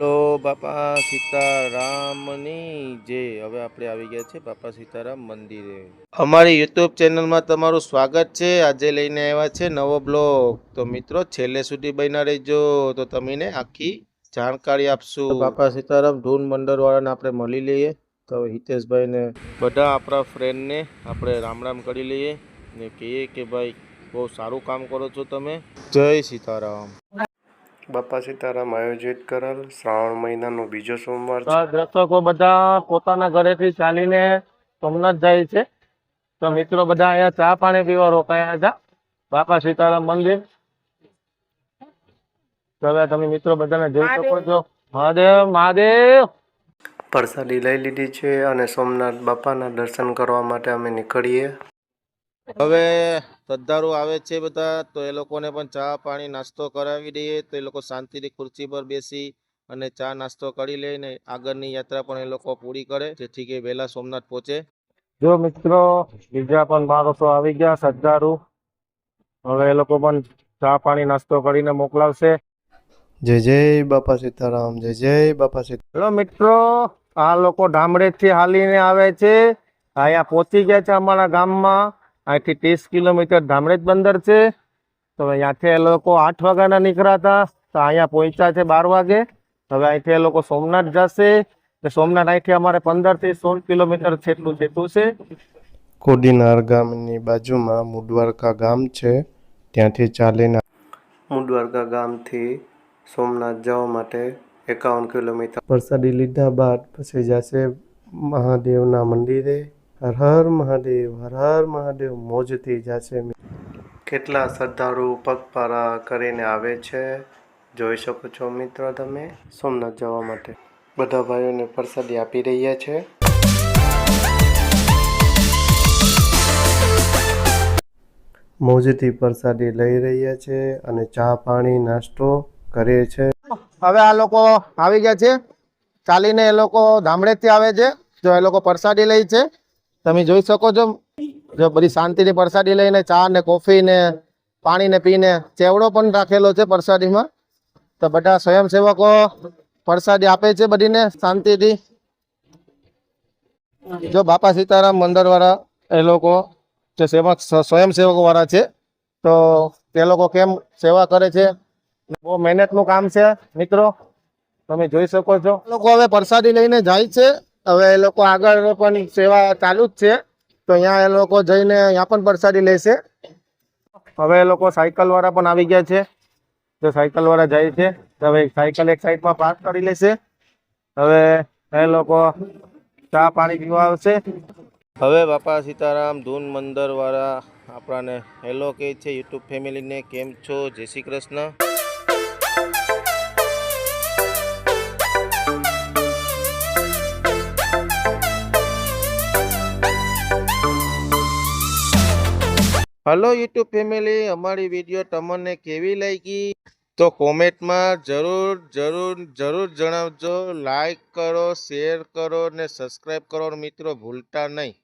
તો બાપા સીતારામની જે હવે આપણે આવી ગયા છે બાપા સીતારામ મંદિરે. અમારી યુટ્યુબ ચેનલમાં તમારું સ્વાગત છે. આજે લઈને આવ્યા છે નવો બ્લોગ. તો મિત્રો છેલ્લે સુધી બન્યા રહેજો. તો તમને આખી જાણકારી આપશું. બાપા સીતારામ ધૂન મંડળ વાળાને આપણે મળી લઈએ. તો હિતેશભાઈને બધા આપણા ફ્રેન્ડને આપણે રામ રામ કરી લઈએ ને કહીએ કે ભાઈ બહુ સારું કામ કરો છો તમે. જય સીતારામ. બાપા સીતારામ આયોજિત કરેલ. શ્રાવણ મહિનાનો બીજો સોમવાર દર્શકો બધા પોતાના ઘરેથી ચાલીને સોમનાથ જાય છે. તો મિત્રો બધા અહીંયા ચા પાણી પીવા રોકાયા હતા. બાપા સીતારામ મંદિર. હવે તમે મિત્રો બધાને જોઈ શકો છો. મહાદેવ મહાદેવ! પ્રસાદી લઈ લીધી છે અને સોમનાથ બાપાના દર્શન કરવા માટે અમે નીકળીએ. હવે શ્રદ્ધાળુ આવે છે બધા તો એ લોકોને પણ ચા પાણી નાસ્તો કરાવી દઈએ તો એ લોકો શાંતિથી ખુરશી પર બેસી અને ચા નાસ્તો કરી લે ને આગળની યાત્રા પણ એ લોકો પૂરી કરે જેથી કે વહેલા સોમનાથ પહોંચે. જો મિત્રો બીજા પણ માણસો આવી ગયા શ્રદ્ધાળુ. હવે એ લોકો પણ ચા પાણી નાસ્તો કરીને મોકલાવશે. જય જય બાપા સીતારામ જય જય બાપા સીતારામ હેલો મિત્રો આ લોકો ધામડેથી હાલીને આવે છે. અહીંયા પહોંચી ગયા છે અમારા ગામમાં. અહીંથી ત્રીસ કિલોમીટર ધામરેજ બંદર છે. તો અહીંયાથી એ લોકો આઠ વાગ્યાના નીકળ્યા હતા. તો અહીંયા પહોંચ્યા છે બાર વાગે. હવે અહીંથી એ લોકો સોમનાથ જશે. તો સોમનાથ અહીંથી અમારે પંદરથી સોળ કિલોમીટર જેટલું જેટલું છે. કોડીનાર ગામની બાજુમાં મુડવારકા ગામ છે. ત્યાંથી ચાલીને મુડવારકા ગામથી સોમનાથ જવા માટે એકાવન કિલોમીટર. પ્રસાદી લીધા બાદ પછી જશે મહાદેવના મંદિરે. હર હર મહાદેવ, હર હર મહાદેવ મોજથી જશે કેટલા શ્રદ્ધાળુ પગપારા કરીને આવે છે? જોઈ શકો છો મિત્રો તમે સોમનાથ જવા માટે. બધા ભાઈઓને પ્રસાદી આપી રહ્યા છે. મોજથી પ્રસાદી લઈ રહ્યા છે અને ચા પાણી નાસ્તો કરે છે. હવે આ લોકો આવી ગયા છે. ચાલીને એ લોકો ધામડેથી આવે છે. જો એ લોકો પ્રસાદી લે છે. તમે જોઈ શકો છો. જો બધી શાંતિની પ્રસાદી લઈને ચા ને કોફી ને પાણી ને પીને ચેવડો પણ રાખેલો છે પ્રસાદીમાં. તો બધા સ્વયંસેવકો પ્રસાદી આપે છે બધીને શાંતિથી. જો બાપા સીતારામ મંદિર વાળા એ લોકો જે સેવક સ્વયંસેવકો વાળા છે, તો તે લોકો કેમ સેવા કરે છે? બહુ મહેનતનું કામ છે, મિત્રો. તમે જોઈ શકો છો. લોકો હવે પરસાદી લઈને જાય છે. હવે એ લોકો આગળ પણ સેવા ચાલુ જ છે. તો અહીંયા એ લોકો જઈને અહીંયા પણ પ્રસાદી લેશે. હવે એ લોકો સાયકલ વાળા પણ આવી ગયા છે. તો સાયકલ વાળા જાય છે હવે સાયકલ એક સાઈડમાં પાર્ક કરી લેશે. હવે એ લોકો ચા પાણી પીવા આવશે. હવે બાપા સીતારામ ધૂન મંદર વાળા આપણાને હેલો કહે છે, યુટ્યુબ ફેમિલીને કેમ છો? જય Shri Krishna. Hello YouTube family અમારી વીડિયો તમને કેવી લાગી? તો કોમેન્ટમાં જરૂર જરૂર જરૂર જણાવજો. લાઈક કરો શેર કરો ને સબસ્ક્રાઈબ કરો. મિત્રો, ભૂલતા નહીં.